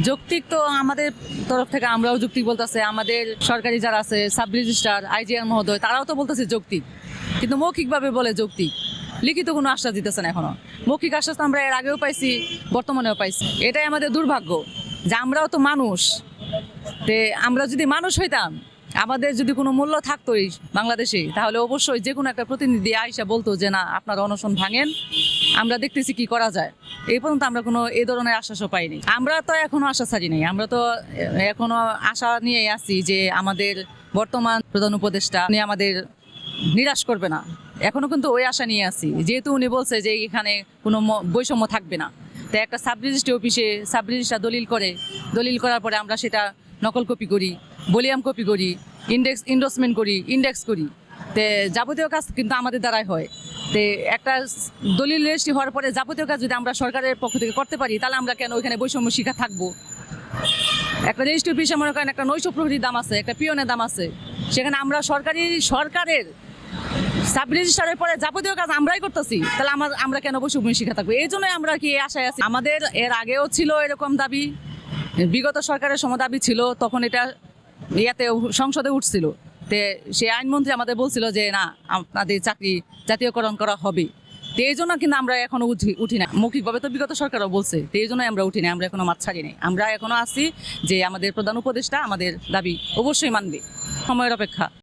যৌক্তিক তো আমাদের তরফ থেকে আমরাও যৌক্তিক বলতেছে। আমাদের সরকারি যারা আছে সাব রেজিস্ট্রার আইজিআর মহোদয়, তারাও তো বলতেছে যৌক্তিক। কিন্তু মৌখিকভাবে বলে যৌক্তিক। লিখিত কোনো আশ্বাস দিতেছে না এখনও। মৌখিক আশ্বাস তো আমরা এর আগেও পাইছি, বর্তমানেও পাইছি। এটাই আমাদের দুর্ভাগ্য যে আমরাও তো মানুষ। তে আমরা যদি মানুষ হইতাম, আমাদের যদি কোনো মূল্য থাকতোই বাংলাদেশে, তাহলে অবশ্যই যে কোনো একটা প্রতিনিধি আইসা বলতো যে, না, আপনারা অনশন ভাঙেন। আমরা দেখতেছি কি করা যায়। এই পর্যন্ত আমরা কোনো এই ধরনের আশ্বাসও পাইনি। আমরা তো এখনও আশা ছাড়ি নাই। আমরা তো এ- এখনও আশা নিয়ে আছি যে আমাদের বর্তমান প্রধান উপদেষ্টা উনি আমাদের নিরাশ করবে না। এখনও কিন্তু ওই আশা নিয়ে আছি। যেহেতু উনি বলছে যে এখানে কোনো বৈষম্য থাকবে না। তো একটা সাব রেজিস্ট্রি অফিসে সাব দলিল করে, দলিল করার পরে আমরা সেটা নকল কপি করি, বলিয়াম কপি করি ইন্ডেক্স ইন্ডোসমেন্ট করি ইন্ডেক্স করি। তে যাবতীয় কাজ কিন্তু আমাদের দ্বারাই হয়। তে একটা দলিল রেজিস্ট্রি হওয়ার পরে যাবতীয় কাজ যদি আমরা সরকারের পক্ষ থেকে করতে পারি, তাহলে আমরা কেন ওইখানে বৈষম্য শিখা থাকব? একটা রেজিস্ট্রি অফিসে মনে করেন, একটা নৈশ প্রহরীর দাম আছে, একটা পিয়নের দাম আছে। সেখানে আমরা সরকারি, সরকারের সাব রেজিস্ট্রারের পরে যাবতীয় কাজ আমরাই করতেছি, তাহলে আমার, আমরা কেন বৈষম্য শিখা থাকব? এই জন্যই আমরা কি আশায় আছি। আমাদের এর আগেও ছিল এরকম দাবি, বিগত সরকারের সমদাবি ছিল, তখন এটা ইয়াতে সংসদে উঠছিল। তে সে আইনমন্ত্রী আমাদের বলছিল যে, না, আপনাদের চাকরি জাতীয়করণ করা হবে। তো এই জন্য কিন্তু আমরা এখনও উঠি উঠি না। মৌখিকভাবে তো বিগত সরকারও বলছে। তো এই জন্যই আমরা উঠি না আমরা এখনও মাছ ছাড়ি নাই। আমরা এখনও আছি যে, আমাদের প্রধান উপদেষ্টা আমাদের দাবি অবশ্যই মানবে। সময়ের অপেক্ষা।